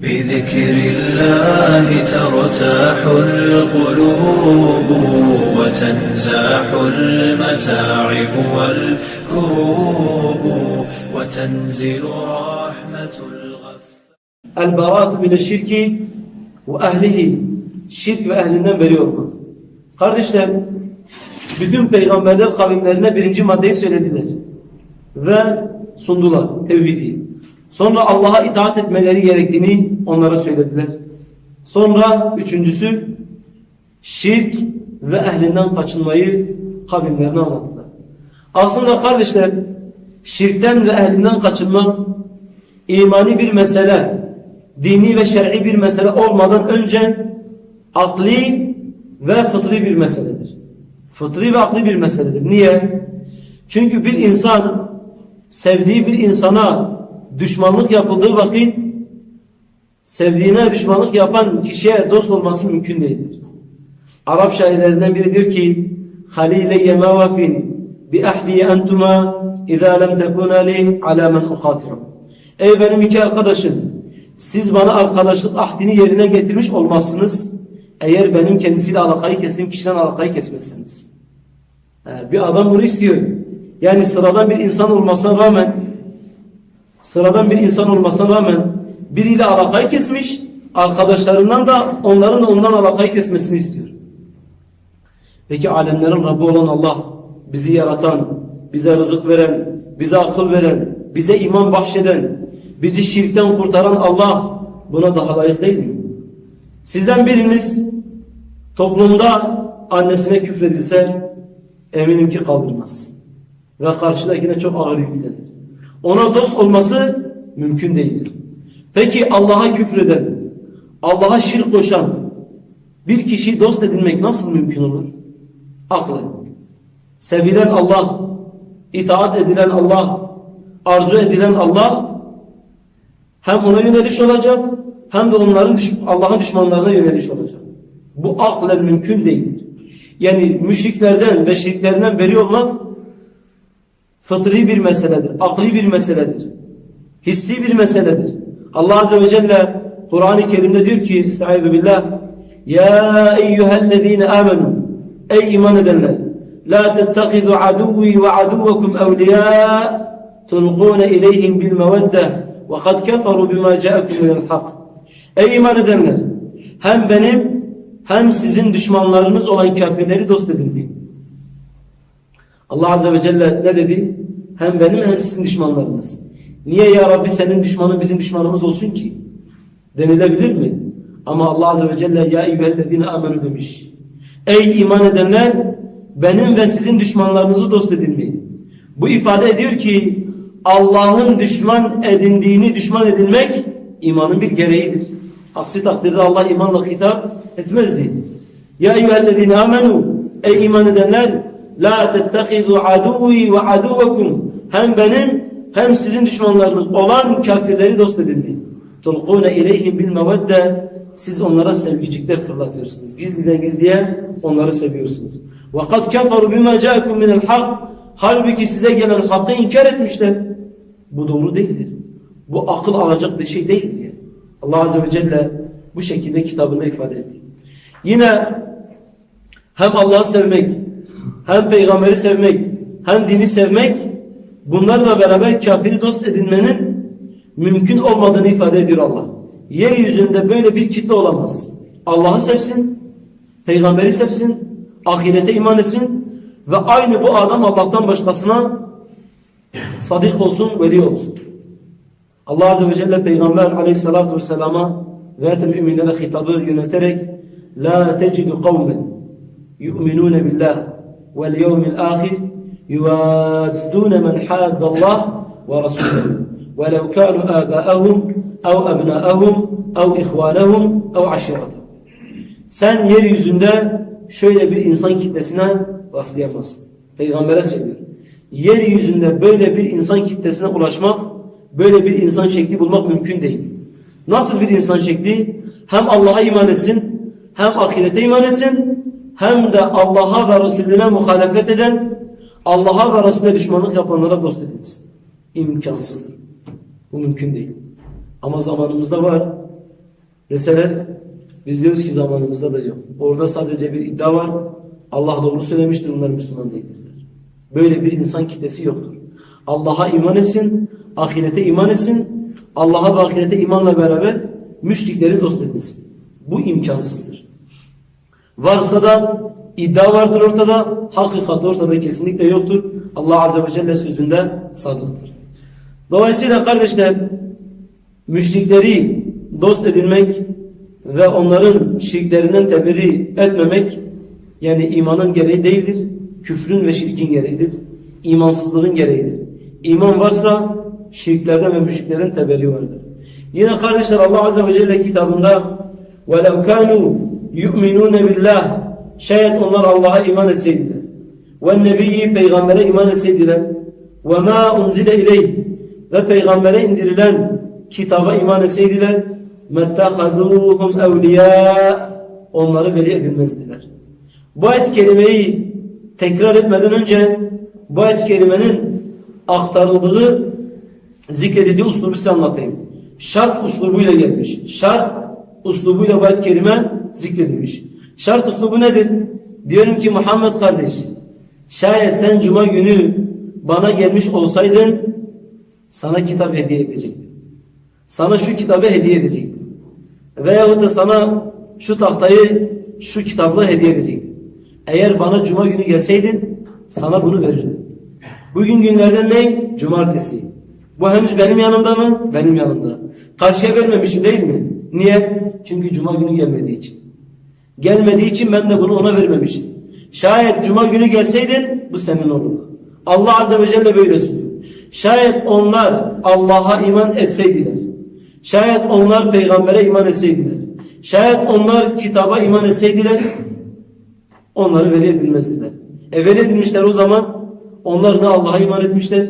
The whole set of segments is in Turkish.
بذكر الله ترتاح القلوب وتنزاح المتاعب والكروب وتنزل رحمة الغفور El-Berat mine şirki ve ehlihi. Şirk ve ehlinden beri olmak. Kardeşler, bütün peygamberler kavimlerine birinci maddeyi söylediler. Ve sundular tevhidi. Sonra Allah'a itaat etmeleri gerektiğini onlara söylediler. Sonra üçüncüsü şirk ve ehlinden kaçınmayı kavimlerine anlattılar. Aslında kardeşler şirkten ve ehlinden kaçınmak imani bir mesele, dini ve şer'i bir mesele olmadan önce akli ve fıtri bir meseledir. Fıtri ve akli bir meseledir. Niye? Çünkü bir insan sevdiği bir insana düşmanlık yapıldığı vakit sevdiğine düşmanlık yapan kişiye dost olması mümkün değildir. Arap şairlerinden biri diyor ki Halile yemavafin bi ahdi entuma idâ lem tekuna li alâ men ukâti'u Ey benim iki arkadaşım siz bana arkadaşlık ahdini yerine getirmiş olmazsınız eğer benim kendisiyle alakayı kestiğim kişiden alakayı kesmezseniz. He, Bir adam bunu istiyor. Yani sıradan bir insan olmasına rağmen sıradan bir insan olmasına rağmen biriyle alakayı kesmiş arkadaşlarından da onların da ondan alakayı kesmesini istiyor. Peki alemlerin Rabbi olan Allah, bizi yaratan, bize rızık veren, bize akıl veren, bize iman bahşeden, bizi şirkten kurtaran Allah buna daha layık değil mi? Sizden biriniz toplumda annesine küfredilse eminim ki kaldırmaz. Ve karşıdakine çok ağır yüklenir. Ona dost olması mümkün değildir. Peki Allah'a küfreden, Allah'a şirk koşan bir kişiyi dost edinmek nasıl mümkün olur? Aklen. Sevilen Allah, itaat edilen Allah, arzu edilen Allah hem ona yöneliş olacak hem de onların Allah'ın düşmanlarına yöneliş olacak. Bu aklen mümkün değildir. Yani müşriklerden ve şirklerinden beri olmak fıtri bir meseledir, akli bir meseledir. Hissi bir meseledir. Allah Azze ve Celle Kur'an-ı Kerim'de diyor ki Estaizu billah Ya eyyühellezine amenu Ey iman edenler La tettehizu aduvi ve aduvakum evliya tulqune ileyhim bil mevedde ve kad keferu bima ca'akum minel hak Ey iman edenler hem benim hem sizin düşmanlarınız olan kafirleri dost edinmeyin. Allah Azze ve Celle ne dedi? Hem benim hem sizin düşmanlarınız. Niye ya Rabbi senin düşmanın bizim düşmanımız olsun ki? Denilebilir mi? Ama Allah Azze ve Celle ya eyyühellezine amenu demiş. Ey iman edenler benim ve sizin düşmanlarınızı dost edinmeyin. Bu ifade ediyor ki Allah'ın düşman edindiğini düşman edinmek imanın bir gereğidir. Aksi takdirde Allah imanla hitap etmezdi. Ya eyyühellezine amenu Ey iman edenler La tettehizu aduvi ve aduvakum Hem benim hem sizin düşmanlarınız olan kafirleri dost edinmeyin. Tulqune ileyhim bil mevedde siz onlara sevgicikler fırlatıyorsunuz. Gizliden gizliye onları seviyorsunuz. Ve kad keferu bima ca'akum minel hak halbuki size gelen hakkı inkar etmişler. Bu doğru değildir. Bu akıl alacak bir şey değil diye. Allah Azze ve Celle bu şekilde kitabında ifade etti. Yine hem Allah'ı sevmek, hem peygamberi sevmek, hem dini sevmek bunlarla beraber kafiri dost edinmenin mümkün olmadığını ifade ediyor Allah. Yeryüzünde böyle bir kitle olamaz. Allah'ı sevsin, peygamberi sevsin, ahirete iman etsin ve aynı bu adam Allah'tan başkasına sadık olsun, veli olsun. Allah Azze ve Celle Peygamber aleyhissalatu vesselama ve müminlere hitabı yöneterek La tecidu kavmen yu'minune billah vel yevmil ahir yuvaddûne men haddallah ve rasûlehü ve lev kânu âbâehum ev ebnâehum ev ihvânehum ev aşiratehum. Sen yeryüzünde şöyle bir insan kitlesine rastlayamazsın. Peygamber'e söylüyor. Yeryüzünde böyle bir insan kitlesine ulaşmak, böyle bir insan şekli bulmak mümkün değil. Nasıl bir insan şekli? Hem Allah'a iman etsin, hem ahirete iman etsin, hem de Allah'a ve Resulüne muhalefet eden Allah'a ve Resulüne düşmanlık yapanlara dost edilsin. İmkansızdır. Bu mümkün değil. Ama zamanımızda var. deseler biz diyoruz ki zamanımızda da yok. Orada sadece bir iddia var. Allah doğru söylemiştir bunlar Müslüman değildirler. Böyle bir insan kitlesi yoktur. Allah'a iman etsin, ahirete iman etsin, Allah'a ve ahirete imanla beraber müşrikleri dost edinsin. Bu imkansızdır. Varsa da iddia vardır ortada, hakikat ortada kesinlikle yoktur. Allah Azze ve Celle sözünde sadıktır. Dolayısıyla kardeşler, müşrikleri dost edinmek ve onların şirklerinden teberri etmemek, yani imanın gereği değildir, küfrün ve şirkin gereğidir, imansızlığın gereğidir. İman varsa şirklerden ve müşriklerden teberri vardır. Yine kardeşler Allah Azze ve Celle kitabında وَلَوْ كَانُوا يُؤْمِنُونَ بِاللّٰهِ Şayet onlar Allah'a iman etseydiler. Ve nebiyyi peygambere iman etseydiler. Ve ma unzile ileyh ve peygambere indirilen kitaba iman etseydiler. Mettahaduhum evliya onları veli edinmezdiler. Bu ayet kelimeyi tekrar etmeden önce bu ayet kelimenin aktarıldığı zikredildiği uslubu size anlatayım. Şart uslubuyla gelmiş. Şart uslubuyla bu ayet kelime zikredilmiş. Şart uslubu nedir? Diyorum ki Muhammed kardeş, şayet sen cuma günü bana gelmiş olsaydın sana kitap hediye edecektim. Sana şu kitabı hediye edecektim. Veyahut da sana şu tahtayı şu kitapla hediye edecektim. Eğer bana cuma günü gelseydin sana bunu verirdim. Bugün günlerden ne? Cumartesi. Bu henüz benim yanımda mı? Benim yanımda. Karşıya vermemişim değil mi? Niye? Çünkü cuma günü gelmediği için. Gelmediği için ben de bunu ona vermemişim. Şayet cuma günü gelseydin bu senin olurdu. Allah Azze ve Celle böyle söylüyor. Şayet onlar Allah'a iman etseydiler. Şayet onlar peygambere iman etseydiler. Şayet onlar kitaba iman etseydiler onları veli edilmezdiler. E veli edilmişler o zaman onlar ne Allah'a iman etmişler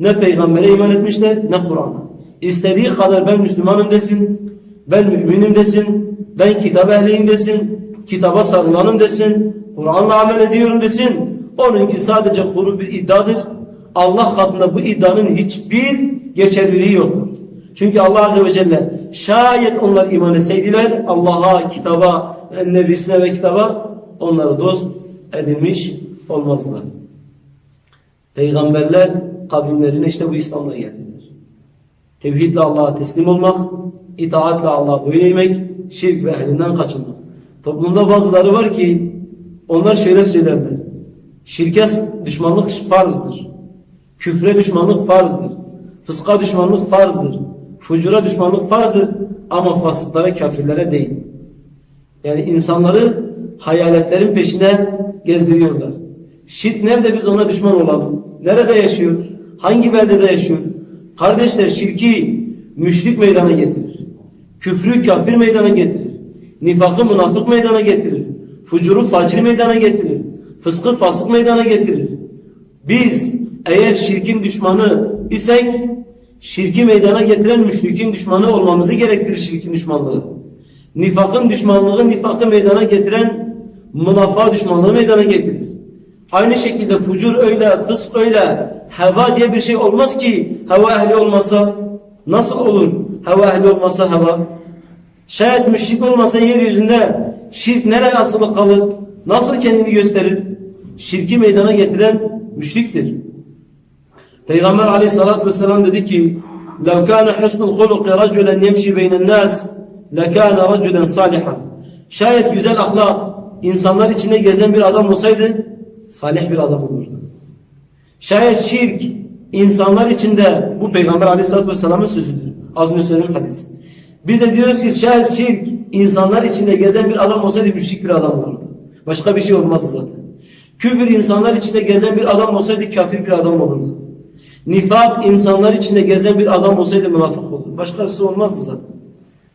ne peygambere iman etmişler ne Kur'an'a. İstediği kadar ben Müslümanım desin, ben müminim desin, ben kitap ehliyim desin, kitaba sarılanım desin, Kur'an'la amel ediyorum desin. Onunki sadece kuru bir iddiadır. Allah katında bu iddianın hiçbir geçerliliği yoktur. Çünkü Allah Azze ve Celle şayet onlar iman etseydiler Allah'a, kitaba, nebisine ve kitaba onları dost edinmiş olmazlar. Peygamberler kavimlerine işte bu İslam'la geldiler. Tevhidle Allah'a teslim olmak, itaatle Allah'a boyun eğmek, şirk ve ehlinden kaçınmak. Toplumda bazıları var ki onlar şöyle söylerler. Şirke düşmanlık farzdır. Küfre düşmanlık farzdır. Fıska düşmanlık farzdır. Fucura düşmanlık farzdır. Ama fasıklara, kafirlere değil. Yani insanları hayaletlerin peşine gezdiriyorlar. Şirk nerede biz ona düşman olalım? Nerede yaşıyor? Hangi beldede yaşıyor? Kardeşler şirki müşrik meydana getirir. Küfrü kafir meydana getirir. Nifakı münafık meydana getirir. Fucuru facir meydana getirir. Fıskı fasık meydana getirir. Biz eğer şirkin düşmanı isek şirki meydana getiren müşrikin düşmanı olmamızı gerektirir şirkin düşmanlığı. Nifakın düşmanlığı nifakı meydana getiren münafığa düşmanlığı meydana getirir. Aynı şekilde fucur öyle, fısk öyle, heva diye bir şey olmaz ki heva ehli olmasa nasıl olur heva ehli olmasa heva? Şayet müşrik olmasa yeryüzünde şirk nereye asılı kalır? Nasıl kendini gösterir? Şirki meydana getiren müşriktir. Peygamber aleyhissalatü vesselam dedi ki لَوْ كَانَ حُسْنُ الْخُلُقِ رَجُلًا يَمْشِ بَيْنَ النَّاسِ لَكَانَ رَجُلًا صَالِحًا Şayet güzel ahlak insanlar içinde gezen bir adam olsaydı salih bir adam olurdu. Şayet şirk insanlar içinde bu Peygamber aleyhissalatü vesselamın sözüdür. Az önce söylediğim hadis. Biz de diyoruz ki şayet şirk insanlar içinde gezen bir adam olsaydı müşrik bir adam olurdu. Başka bir şey olmazdı zaten. Küfür insanlar içinde gezen bir adam olsaydı kafir bir adam olurdu. Nifak insanlar içinde gezen bir adam olsaydı münafık olurdu. Başka bir şey olmazdı zaten.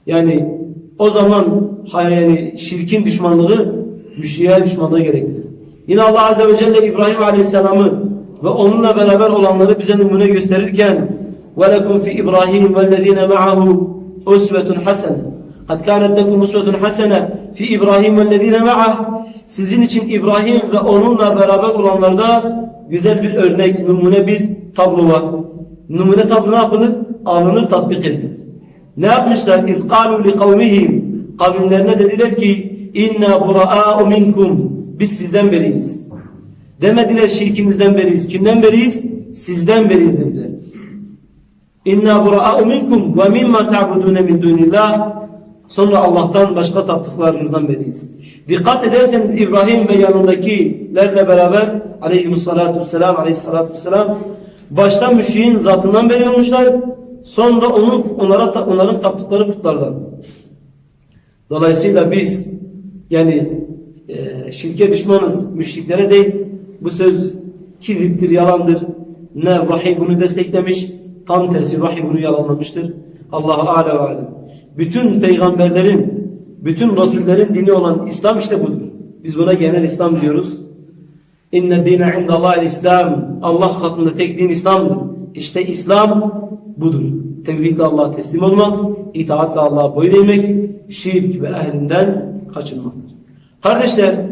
Yani o zaman yani şirkin düşmanlığı müşriye düşmanlığı gerektirir. Yine Allah Azze ve Celle İbrahim Aleyhisselam'ı ve onunla beraber olanları bize numune gösterirken وَلَكُمْ فِي إِبْرَاهِيمِ وَالَّذ۪ينَ مَعَهُ اُسْوَةٌ حَسَنَةٌ قَدْ كَانَتْ لَكُمْ اُسْوَةٌ حَسَنَةٌ فِي إِبْرَاهِيمِ وَالَّذ۪ينَ مَعَهُ Sizin için İbrahim ve onunla beraber olanlarda güzel bir örnek, numune bir tablo var. Numune tablo ne yapılır? Alınır, tatbik edilir. Ne yapmışlar? İzkalu li kavmihim. Kavimlerine dediler ki inna bura'a'u minkum. Biz sizden beriyiz. Demediler şirkinizden beriyiz. Kimden beriyiz? Sizden beriyiz dediler. İnna bura'a'u minkum ve mimma ta'budune min dunillah. Sonra Allah'tan başka taptıklarınızdan beriyiz. Dikkat ederseniz İbrahim ve yanındakilerle beraber aleyhissalatu vesselam aleyhissalatu vesselam başta müşriğin zatından beri olmuşlar. Sonra onu, onlara, onların taptıkları putlardan. Dolayısıyla biz yani e, şirke düşmanız, müşriklere değil. Bu söz kibirdir, yalandır. Ne vahiy bunu desteklemiş, tam tersi vahiy bunu yalanlamıştır. Allahu Alem alem. Bütün peygamberlerin, bütün rasullerin dini olan İslam işte budur. Biz buna genel İslam diyoruz. İnne dine indallahil İslam. Allah katında tek din İslam'dır. İşte İslam budur. Tevhidle Allah'a teslim olmak, itaatle Allah'a boyun eğmek, şirk ve ehlinden kaçınmaktır. Kardeşler,